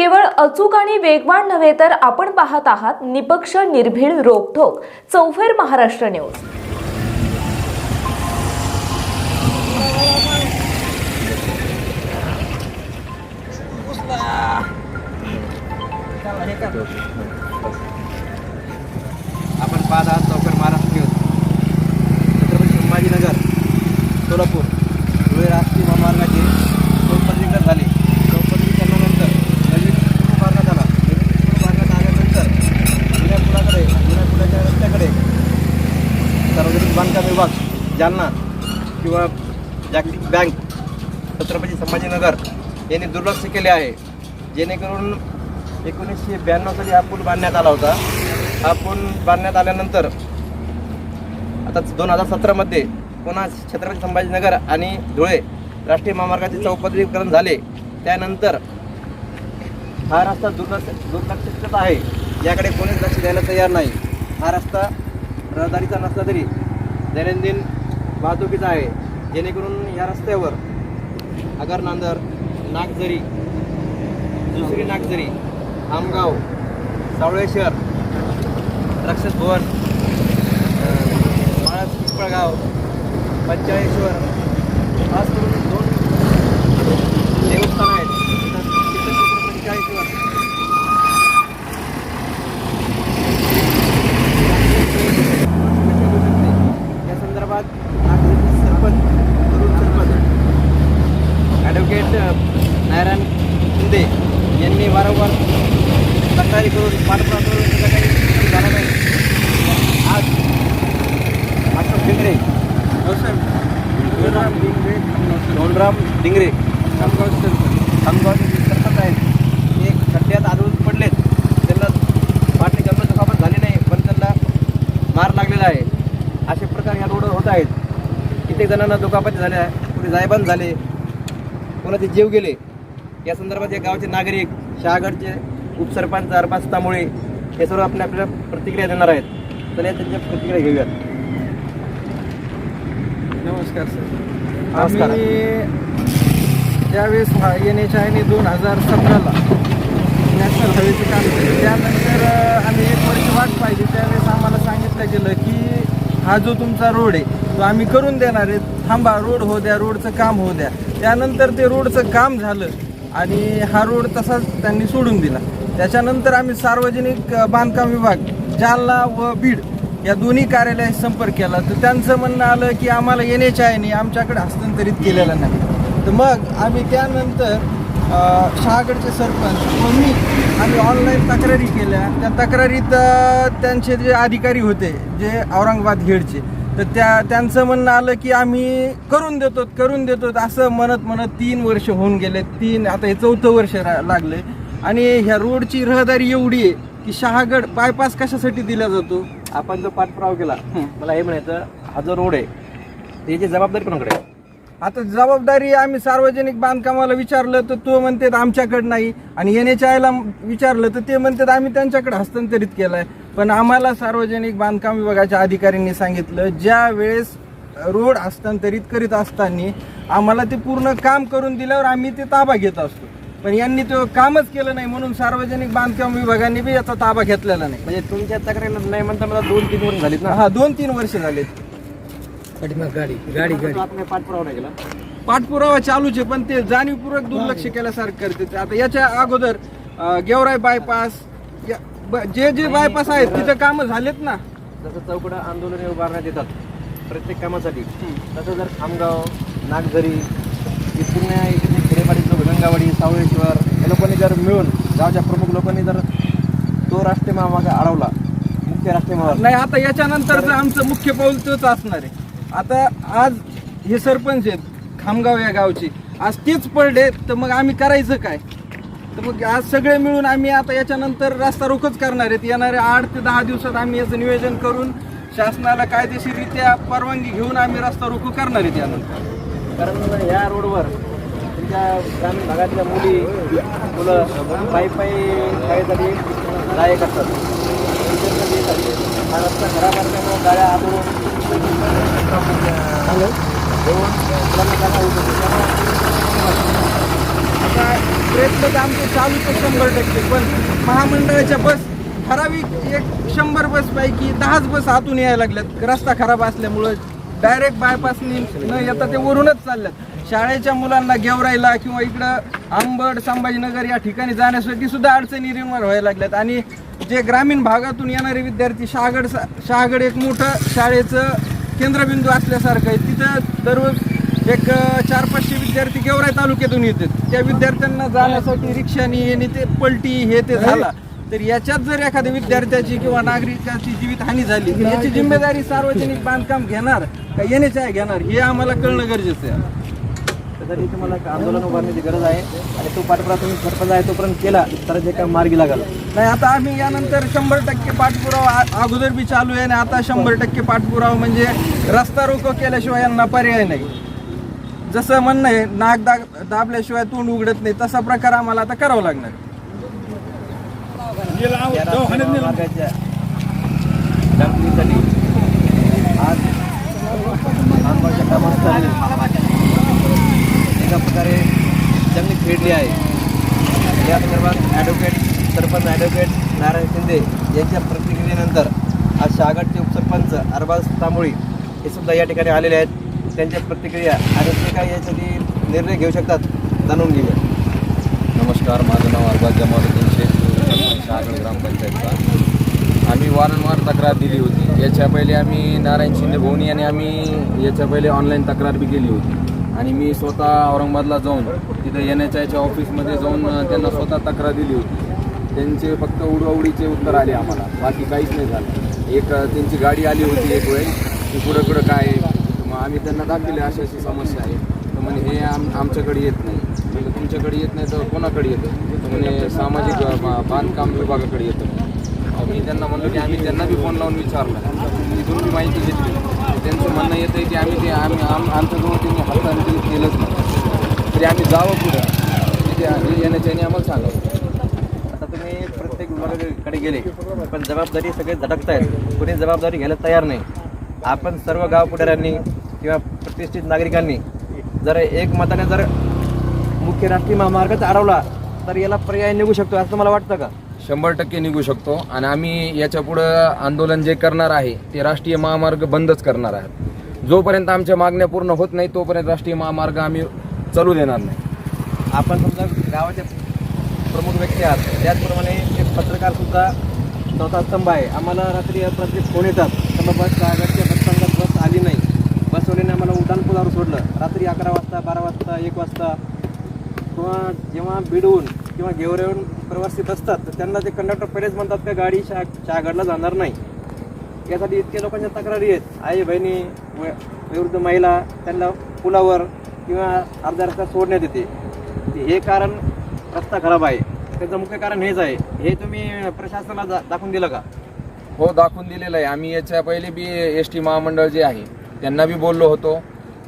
केवळ अचूक आणि वेगवान नव्हे तर आपण पाहत आहात निपक्ष निर्भीड रोखोक चौफेर महाराष्ट्र न्यूज. आपण पाहत आहात चौफेर महाराष्ट्र न्यूज. छत्रपती संभाजीनगर सोलापूर धुळे राष्ट्रीय महामार्गाचे झाले चौपदरीकरणानंतर नवीन पूल उभारण्यात आला नवीन पूल उभारण्यात आल्यानंतर जुन्या पुलाकडे जुन्या पुलाच्या रस्त्याकडे सार्वजनिक बांधकाम विभाग जालना किंवा जागतिक बँक छत्रपती संभाजीनगर यांनी दुर्लक्ष केले आहे. जेणेकरून एकोणीसशे ब्याण्णव साली हा पूल बांधण्यात आला होता. हा पूल बांधण्यात आल्यानंतर आता दोन हजार सतरामध्ये पुन्हा छत्रपती संभाजीनगर आणि धुळे राष्ट्रीय महामार्गाचे चौपदरीकरण झाले. त्यानंतर हा रस्ता दुर्लक्ष दुर्लक्षित आहे. याकडे कोणीच लक्ष द्यायला तयार नाही. हा रस्ता रहदारीचा नसला तरी दैनंदिन वाहतुकीचा आहे. जेणेकरून या रस्त्यावर आगर नांदर नागझरी दुसरी नागझरी आमगाव सावळेश्वर राक्षस भवन माळस पिंपळगाव पंचाळेश्वर खास करून दोन देवस्थान आहे तीर्थक्षेत्र पंचाळेश्वर या संदर्भात नागरिक सरपंच तरुण सरपंच ॲडव्होकेट नारायण शिंदे यांनी वारंवार तक्रारी करून पाठपुरावा करून त्याचा काही झाला नाही आज अशोक डिंगरे धोंडराम डिंगरे धोंडराम डिंगरे खामगाव खामगावचे जे सरपंच आहेत ते खड्ड्यात आढळून पडलेत त्यांना पाठी गंभीर दुखापत झाली नाही पण त्यांना मार लागलेला आहे असे प्रकार या रोडवर होत आहेत. कित्येक जणांना दुखापती झाल्या कोणी जायबंद झाले. कोणाचे जीव गेले. या संदर्भात या गावचे नागरिक शहागडचे उपसरपंच अरबास्तामुळे हे सर्व आपल्या आपल्याला प्रतिक्रिया देणार आहेत. तर या त्यांच्या प्रतिक्रिया घेऊयात. नमस्कार सर. नमस्कार. आम्ही ज्यावेळेस हा एन एच आयने दोन हजार सतराला नॅशनल हायवेचे काम केले त्यानंतर अ, आम्ही एक वर्ष वाट पाहिली. त्यावेळेस आम्हाला सांगितलं गेलं की हा जो तुमचा रोड आहे तो आम्ही करून देणार आहे. थांबा रोड हो द्या रोडचं काम होऊ द्या. त्यानंतर ते रोडचं काम झालं आणि हा रोड तसाच त्यांनी सोडून दिला. त्याच्यानंतर आम्ही सार्वजनिक बांधकाम विभाग जालना व बीड या दोन्ही कार्यालयात संपर्क केला. तर त्यांचं म्हणणं आलं की आम्हाला एन एच आयने आमच्याकडे हस्तांतरित केलेलं नाही. तर मग आम्ही त्यानंतर शहागडचे सरपंच व मी आम्ही ऑनलाईन तक्रारी केल्या. त्या तक्रारीत त्यांचे जे अधिकारी होते जे औरंगाबाद हेडचे तर त्या त्यांचं म्हणणं आलं की आम्ही करून देतो करून देतो. असं म्हणत म्हणत तीन वर्ष होऊन गेले. तीन आता हे चौथं वर्ष रा- लागले. आणि ह्या रोडची रहदारी एवढी आहे की शहागड बायपास कशासाठी दिला जातो? आपण जो पाठपुरावा केला मला हे म्हणायचं हा जो रोड आहे त्याची जबाबदारी कोणाकडे आहे? आता जबाबदारी आम्ही सार्वजनिक बांधकामाला विचारलं तर तो म्हणतात आमच्याकडे नाही. आणि एन एच आयला विचारलं तर ते म्हणतात आम्ही त्यांच्याकडे हस्तांतरित केलंय. पण आम्हाला सार्वजनिक बांधकाम विभागाच्या अधिकाऱ्यांनी सांगितलं ज्या वेळेस रोड हस्तांतरित करीत असताना आम्हाला ते पूर्ण काम करून दिल्यावर आम्ही ते ताबा घेत असतो. पण यांनी तो कामच केलं नाही म्हणून सार्वजनिक बांधकाम विभागाने बी याचा ताबा घेतलेला नाही. म्हणजे तुमच्या तक्रारीला नाही म्हणता मला दोन तीन वर्ष झालीत ना? हा दोन तीन वर्ष झालेत. गाडी गाडी आपण पाठपुरावा नाही केला पाठपुरावा चालूच आहे पण ते जाणीवपूर्वक दुर्लक्ष केल्यासारखं करते आता याच्या अगोदर अं, गेवराई बायपास या- ब- जे जे बायपास आहेत तिथं कामं झालेत ना? जसं चौकडं आंदोलने उभारण्यात येतात प्रत्येक कामासाठी. तसं जर खामगाव नागझरी ही इकडे खेडेपाडी लोक गंगावाडी सावळेश्वर या लोकांनी जर मिळून गावच्या प्रमुख लोकांनी जर तो राष्ट्रीय महामार्ग अडवला मुख्य राष्ट्रीय महामार्ग. नाही आता याच्यानंतरचं आमचं मुख्य पाऊल तोच असणार आहे. आता आज हे सरपंच आहेत खामगाव या गावचे. आज तेच पडले तर मग आम्ही करायचं काय? तर मग आज सगळे मिळून आम्ही आता याच्यानंतर रस्ता रोखच करणार आहेत. येणाऱ्या आठ ते दहा दिवसात आम्ही याचं नियोजन करून शासनाला कायदेशीररित्या परवानगी घेऊन आम्ही रस्ता रोखू करणार आहेत यानंतर. कारण या रोडवर तुमच्या ग्रामीण भागातल्या मुली मुलं पायी पायी काहीतरी लायक असतात. हा रस्ता खराब असल्यामुळे गाड्या आदळून हॅलो आता प्रयत्न तर आमचे चालूच आहे शंभर टक्के पण महामंडळाच्या बस ठराविक एक शंभर बसपैकी दहाच बस आतून यायला लागल्यात. रस्ता खराब असल्यामुळं डायरेक्ट बायपासनी न येता ते वरूनच चालल्यात. शाळेच्या मुलांना गेवरायला किंवा इकडं आंबड संभाजीनगर या ठिकाणी जाण्यासाठी सुद्धा अडचणी निर्माण व्हायला लागल्यात. आणि जे ग्रामीण भागातून येणारे विद्यार्थी शहागड शहागड एक मोठं शाळेचं केंद्रबिंदू असल्यासारखं आहे. तिथं दररोज एक चार पाचशे विद्यार्थी गेवराई तालुक्यातून येतात. त्या विद्यार्थ्यांना जाण्यासाठी रिक्षाने येणे ते पलटी हे ते झाला. तर याच्यात जर एखाद्या विद्यार्थ्याची किंवा नागरिकाची जीवितहानी झाली याची जिम्मेदारी सार्वजनिक बांधकाम घेणार का येण्याच्या आहे घेणार हे आम्हाला कळणं गरजेचं आहे. त्यासाठी तुम्हाला एक आंदोलन उभारण्याची गरज आहे आणि तो पाठपुरावा तुम्ही सरपंच आहे तोपर्यंत केला तर जे काम मार्गी लागल. नाही आता आम्ही यानंतर शंभर टक्के पाठपुरावा आ- अगोदर बी चालू आहे आणि आता शंभर टक्के पाठपुरावा म्हणजे रस्ता रोको केल्याशिवाय यांना पर्याय नाही. जसं म्हणणं आहे नाक दाग दाबल्याशिवाय तोंड उघडत नाही तसा प्रकार आम्हाला आता करावा लागणार. या राष्ट्रीय आज अशा प्रकारे त्यांनी खेळली आहे. या संदर्भात ॲडव्होकेट सरपंच ॲडव्होकेट नारायण शिंदे यांच्या प्रतिक्रियेनंतर आज शहागडचे उपसरपंच अरबाज तांबोळी हे सुद्धा या ठिकाणी आलेले आहेत. त्यांच्या प्रतिक्रिया आणि ते काही यासाठी निर्णय घेऊ शकतात जाणून घेऊया. नमस्कार माझं नाव अरबाज जमालुद्दीन शेख शहागड ग्रामपंचायतचा. आम्ही वारंवार तक्रार दिली होती. याच्या पहिले आम्ही नारायण शिंदे भोवनी आणि आम्ही याच्या पहिले ऑनलाईन तक्रार बी केली होती. आणि मी स्वतः औरंगाबादला जाऊन तिथं एन एच आयच्या ऑफिसमध्ये जाऊन त्यांना स्वतः तक्रार दिली होती. त्यांचे फक्त उडवाउडीचे उत्तर आले आम्हाला. बाकी काहीच नाही झालं. एक त्यांची गाडी आली होती एक वेळ. की पुढं पुढं काय आहे? मग आम्ही त्यांना दाखवले अशी अशी समस्या आहे. तर म्हणे हे आम आमच्याकडे येत नाही. म्हणजे तुमच्याकडे येत नाही तर कोणाकडे येतं? म्हणजे सामाजिक बांधकाम विभागाकडे येतं. मी त्यांना म्हणलो की आम्ही त्यांना बी फोन लावून विचारलं. तिथून बी माहिती घेतली. त्यांचं म्हणणं येतं आहे की आम्ही ते आम्ही आम आमच्याजवळ त्यांनी हस्तांतरित केलंच नाही. तरी आम्ही जावं पुढं. तिथे हे येण्याच्या आम्हाला सांगावं. आता तुम्ही प्रत्येक विभागाकडे गेले पण जबाबदारी सगळे झटकतायत. कोणी जबाबदारी घ्यायला तयार नाही. आपण सर्व गाव पुढाऱ्यांनी किंवा प्रतिष्ठित नागरिकांनी जर एक मताने जर मुख्य राष्ट्रीय महामार्गच अडवला तर याला पर्याय निघू शकतो असं मला वाटतं का? शंभर टक्के निघू शकतो. आणि आम्ही याच्या पुढं आंदोलन जे करणार आहे ते राष्ट्रीय महामार्ग बंदच करणार आहे जोपर्यंत आमच्या मागण्या पूर्ण होत नाही तोपर्यंत राष्ट्रीय महामार्ग आम्ही चालू देणार नाही. आपण समजा गावाचे प्रमुख व्यक्ती आहात त्याचप्रमाणे एक पत्रकार सुद्धा चौथा स्तंभ आहे. आम्हाला रात्री रात्री फोन येतात? तर बस कागदच्या बस बस आली नाही? बसवाल्याने आम्हाला उड्डाणपुलावर सोडलं. रात्री अकरा वाजता बारा वाजता एक वाजता किंवा जेव्हा बिडून किंवा गेवरेहून प्रवासी बसतात तर त्यांना ते कंडक्टर पहिलेच म्हणतात का गाडी शा शहागडला जाणार नाही. यासाठी इतक्या लोकांच्या तक्रारी आहेत. आई बहिणी व- महिला त्यांना पुलावर किंवा अर्ध्या रस्त्यात सोडण्यात येते. हे कारण रस्ता खराब आहे. त्याचं मुख्य कारण हेच आहे. हे तुम्ही प्रशासनाला दा- दाखवून दिलं का? हो दाखवून दिलेलं आहे. आम्ही याच्या पहिले बी एस टी महामंडळ जे आहे त्यांना बी बोललो होतो.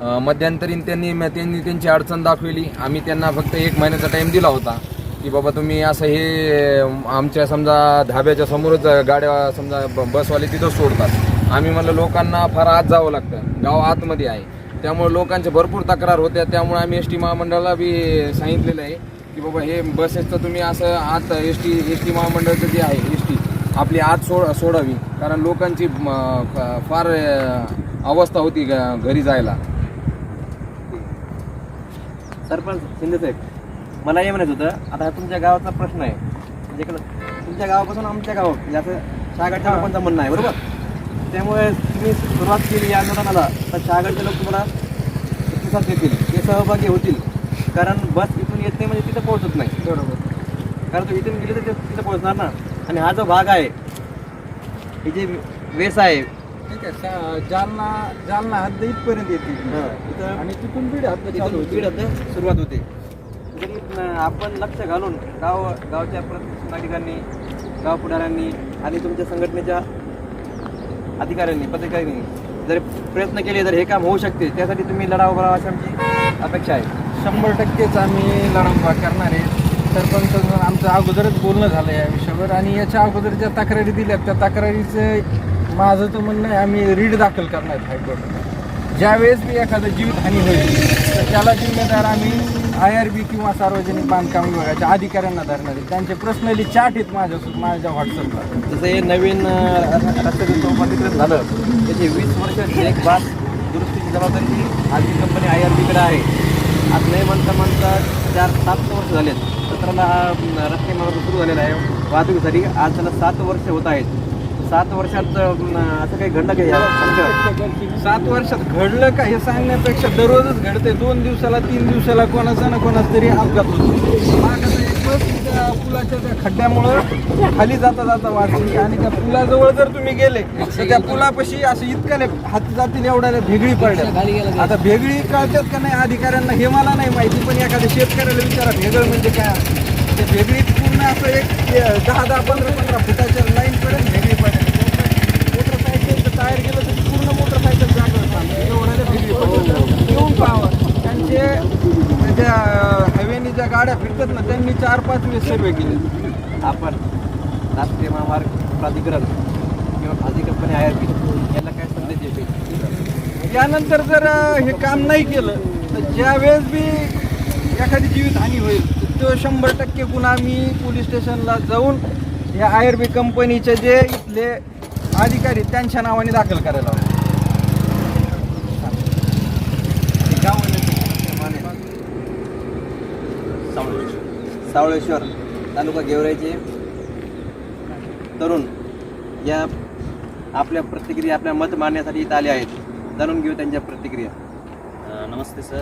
मध्यंतरीन त्यांनी त्यांनी त्यांची अडचण दाखवली. आम्ही त्यांना फक्त एक महिन्याचा टाईम दिला होता. की बाबा तुम्ही असं हे आमच्या समजा धाब्याच्या समोरच गाड्या समजा ब- बसवाले तिथं सोडतात. आम्ही म्हणलं लोकांना फार आत जावं लागतं. गाव आतमध्ये आहे. त्यामुळे लोकांच्या भरपूर तक्रार होत्या. त्यामुळे आम्ही एस टी महामंडळाला बी सांगितलेलं आहे की बाबा हे बसेसचं तुम्ही असं आत एस टी एस टी महामंडळाचं जे आहे एस टी आपली आत सोड सोडावी. कारण लोकांची फार अवस्था होती ग- घरी जायला. सरपंच शिंदेसाहेब मला हे म्हणायचं होतं आता हा तुमच्या गावाचा प्रश्न आहे. म्हणजे तुमच्या गावापासून आमच्या गाव म्हणजे असं शहागडच्या लोकांचं म्हणणं आहे बरोबर? त्यामुळे तुम्ही सुरुवात केली या आंदोलनाला तर शहागडचे लोक तुम्हाला प्रतिसाद देतील ते सहभागी होतील. कारण बस इथून येत नाही म्हणजे तिथं पोहोचत नाही. बरोबर. कारण तो इथून गेले तर ते तिथं पोहोचणार ना. आणि हा जो भाग आहे हे जे वेस आहे. ठीक आहे जालना जालना हद्द इथपर्यंत येते. आणि तिथून बीड हद्द चालू इथून होते. बीड हद्द सुरुवात होते. जरी आपण लक्ष घालून गाव गावच्या प्रतिष्ठित नागरिकांनी गाव पुढाऱ्यांनी आणि तुमच्या संघटनेच्या अधिकाऱ्यांनी पदाधिकाऱ्यांनी जर प्रयत्न केले तर हे काम होऊ शकते. त्यासाठी तुम्ही लढा उभा अशी आमची अपेक्षा आहे. शंभर टक्केच आम्ही लढा करणार आहे. सरपंच आमचं अगोदरच बोलणं झालं या विषयावर आणि याच्या अगोदर ज्या तक्रारी दिल्यात त्या तक्रारीचं माझं तर म्हणणं आहे आम्ही रीड दाखल करणार आहे हायकोर्टात. ज्यावेळेस मी एखादं जीवितहानी होईल तर त्याला जिम्मेदार आम्ही आय आर बी किंवा सार्वजनिक बांधकाम विभागाच्या अधिकाऱ्यांना धरणार आहेत त्यांचे पर्सनली चार्ट आहेत माझ्या माझ्या व्हॉट्सअपला जसं हे नवीन रस्त्याचं झालं त्याचे वीस वर्ष देखभाल दुरुस्तीची जबाबदारी ही आधी कंपनी आय आर बीकडे आहे. आज नाही म्हणता म्हणता चार सात वर्ष झालेत. सत्राला हा रस्ते मार्ग सुरू झालेला आहे. वाहतुकीसाठी आज त्याला सात वर्ष होत आहेत. सात वर्षात असं काही घडलं काय सात वर्षात घडलं का हे सांगण्यापेक्षा दररोजच घडते दोन दिवसाला तीन दिवसाला कोणाचा ना कोणाचा तरी अपघात होतो. हा कसा एक त्या पुलाच्या त्या खड्ड्यामुळं खाली जाता जाता वाचली आणि त्या पुलाजवळ जर तुम्ही गेले तर त्या पुलापाशी असं इतकं नाही हात जातील एवढ्याला भेगळी पडल्या. आता भेगळी कळतात का नाही अधिकाऱ्यांना हे मला नाही माहिती पण एखाद्या शेतकऱ्याला विचारा भेगळ म्हणजे काय? ते भेगळी पूर्ण असं एक दहा दहा पंधरा पंधरा फुटाच्या लाईन पडेल भेगळी पडेल मोटरसायकलचं टायर गेलं तर पूर्ण मोटरसायकल जागेवर थांबते. एवढ्याला भेगळी पाहावं त्यांचे त्या हायवेनी ज्या गाड्या फिरतात ना त्यांनी चार पाच वेळेस सर्वे केले. आपण राष्ट्रीय महामार्ग प्राधिकरण किंवा कंपनी आय आर बी याला काय संदेश देते यानंतर जर हे काम नाही केलं तर ज्या वेळेस बी एखादी जीवितहानी होईल तो शंभर टक्के गुन्हा मी पोलीस स्टेशनला जाऊन या आय आर बी कंपनीचे जे इथले अधिकारी त्यांच्या नावाने दाखल करायला हवं हे गाव आहे ना, माने. सावळेश्वर तालुका गेवराईचे. तरुण या आपल्या प्रतिक्रिया आपल्या मत मांडण्यासाठी इथं आले आहेत. जाणून घेऊ त्यांच्या प्रतिक्रिया. नमस्ते सर.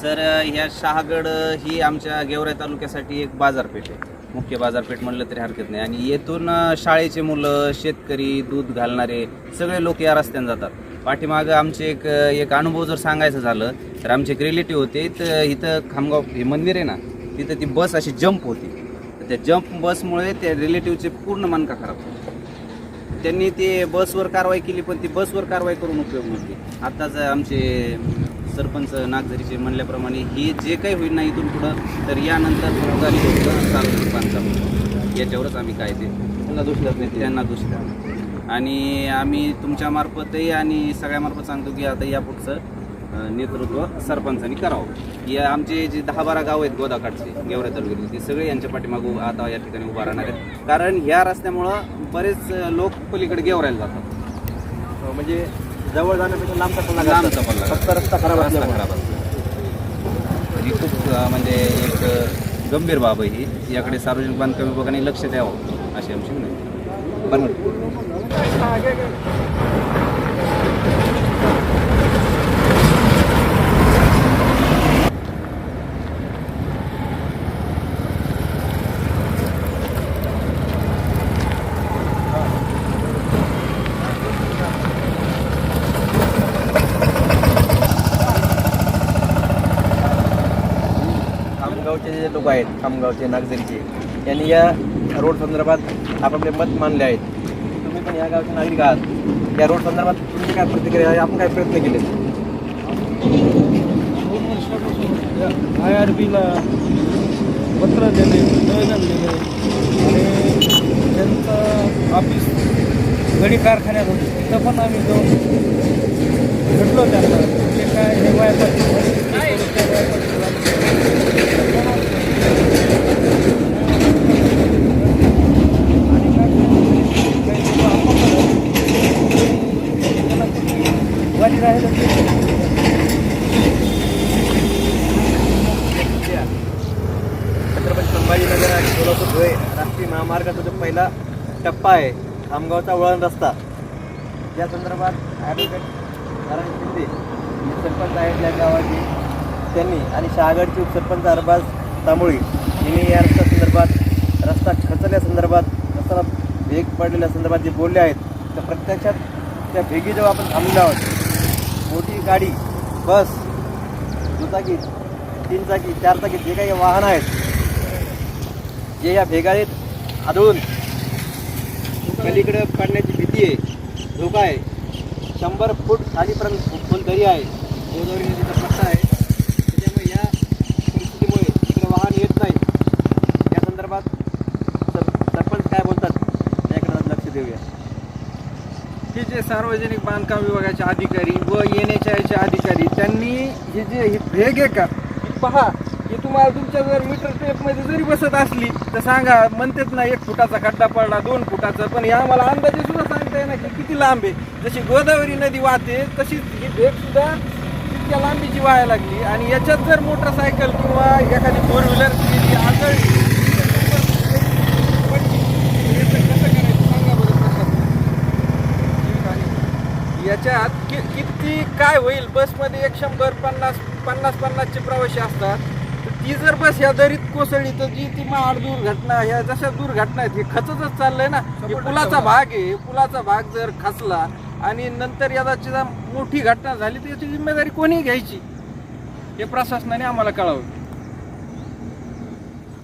सर ह्या शहागड ही आमच्या गेवराई तालुक्यासाठी एक बाजारपेठ आहे. मुख्य बाजारपेठ म्हणलं तरी हरकत नाही. आणि येथून शाळेचे मुलं शेतकरी दूध घालणारे सगळे लोक या रस्त्याने जातात. पाठीमागं आमचे एक एक अनुभव जर सांगायचं झालं तर आमचे एक रिलेटिव्ह होते. तर इथं खामगाव हे मंदिर आहे ना तिथं ती बस अशी जंप होती त्या जंप बसमुळे त्या रिलेटिव्हचे पूर्ण मनका खराब झाला. त्यांनी ते बसवर कारवाई केली पण ती बसवर कारवाई करून उपयोग नव्हती आताच आमचे सरपंच नागझरीचे म्हणल्याप्रमाणे हे जे काही होईल ना इथून पुढं तर यानंतर सार्वजनिक बांधकाम याच्यावरच आम्ही काय ते त्यांना देत नाही. त्यांना धरणार. आणि आम्ही तुमच्यामार्फतही आणि सगळ्यामार्फत सांगतो की आता या पुढचं अं, नेतृत्व सरपंचांनी करावं. या आमचे जे दहा बारा गाव आहेत गोदाकाठचे गेवरा तालुक्यातले ते सगळे यांच्या पाठीमागू आता या ठिकाणी उभा राहणार आहेत. कारण ह्या रस्त्यामुळं बरेच लोक पलीकडे गेवरायला जातात. म्हणजे जवळ जाण्यापेक्षा लांबचा पल्ला लांबचा घातला. पल्ला फक्त रस्ता खराब रस्ता. खराब ही खूप अं, म्हणजे एक गंभीर बाब आहे ही. याकडे सार्वजनिक बांधकाम विभागाने लक्ष द्यावं अशी आमची विनंती बरं खामगावचे जे लोक आहेत खामगावचे नागझरीचे. यांनी या रोड संदर्भात आपापले मत मानले आहेत. तुम्ही पण या गावचे नागरिक आहात. या रोड संदर्भात तुमची काय प्रतिक्रिया आहे? आपण काय प्रयत्न केले? आय आर बीला पत्र दिले निवेदन दिले. आणि त्यांचं ऑफिस गडी कारखान्यात होतं. तिथं पण आम्ही जाऊन भेटलो त्यांना. ते काय हे वाटी राहिलं छत्रपती संभाजीनगर आणि सोलापूर धुळे राष्ट्रीय महामार्गाचा जो पहिला टप्पा आहे खामगावचा वळण रस्ता. या संदर्भात ॲडव्होकेट नारायण शिंदे सरपंच आहेत या गावाचे. त्यांनी आणि शहागडचे उपसरपंच अरबाज तांबोळी यांनी या रस्त्या संदर्भात रस्ता खचल्यासंदर्भात रस्त्याला भेग पडलेल्या संदर्भात जे बोलले आहेत तर प्रत्यक्षात त्या भेगीजवळ आपण थांबलो आहोत मोठी गाडी बस दुचाकी तीन चाकी चार चाकी जे काही वाहन आहेत जे या भेगाळीत आदळून पलीकडे पडण्याची भीती आहे. धोका आहे. शंभर फूट खालीपर्यंत खोल दरी आहे. गोदावरी नदीचा पट्टा आहे त्याच्यामुळे या परिस्थितीमुळे इकडे वाहन येत नाही या संदर्भात सर सरपंच काय बोलतात याकडे लक्ष देऊया हे जे सार्वजनिक बांधकाम विभागाचे अधिकारी व एन एच आयचे अधिकारी त्यांनी हे जे हे भेग आहे का? पहा की तुम्हाला तुमच्या जर मीटर टेपमध्ये जरी बसत असली तर सांगा म्हणतात ना एक फुटाचा खड्डा पडला दोन फुटाचा पण हे आम्हाला अंदाजे सुद्धा सांगता येणार की किती लांब आहे. जशी गोदावरी नदी वाहते तशीच ही भेग सुद्धा तितक्या लांबीची व्हायला लागली. आणि याच्यात जर मोटरसायकल किंवा एखादी फोर व्हीलर आदळली पडली, तर याचं कसं करायचं सांगा बरं प्रशासन. याच्यात कि किती काय होईल? बसमध्ये एक शंभर पन्नास पन्नास पन्नासचे प्रवासी असतात. तर ती जर बस या दरीत कोसळली तर जी ती महाड दुर्घटना ह्या जशा दुर्घटना आहेत हे खचतच चाललंय ना. हे पुलाचा भाग आहे. पुलाचा भाग जर खचला आणि नंतर याची मोठी घटना झाली तर याची जिम्मेदारी कोणी घ्यायची? हे प्रशासनाने आम्हाला कळावं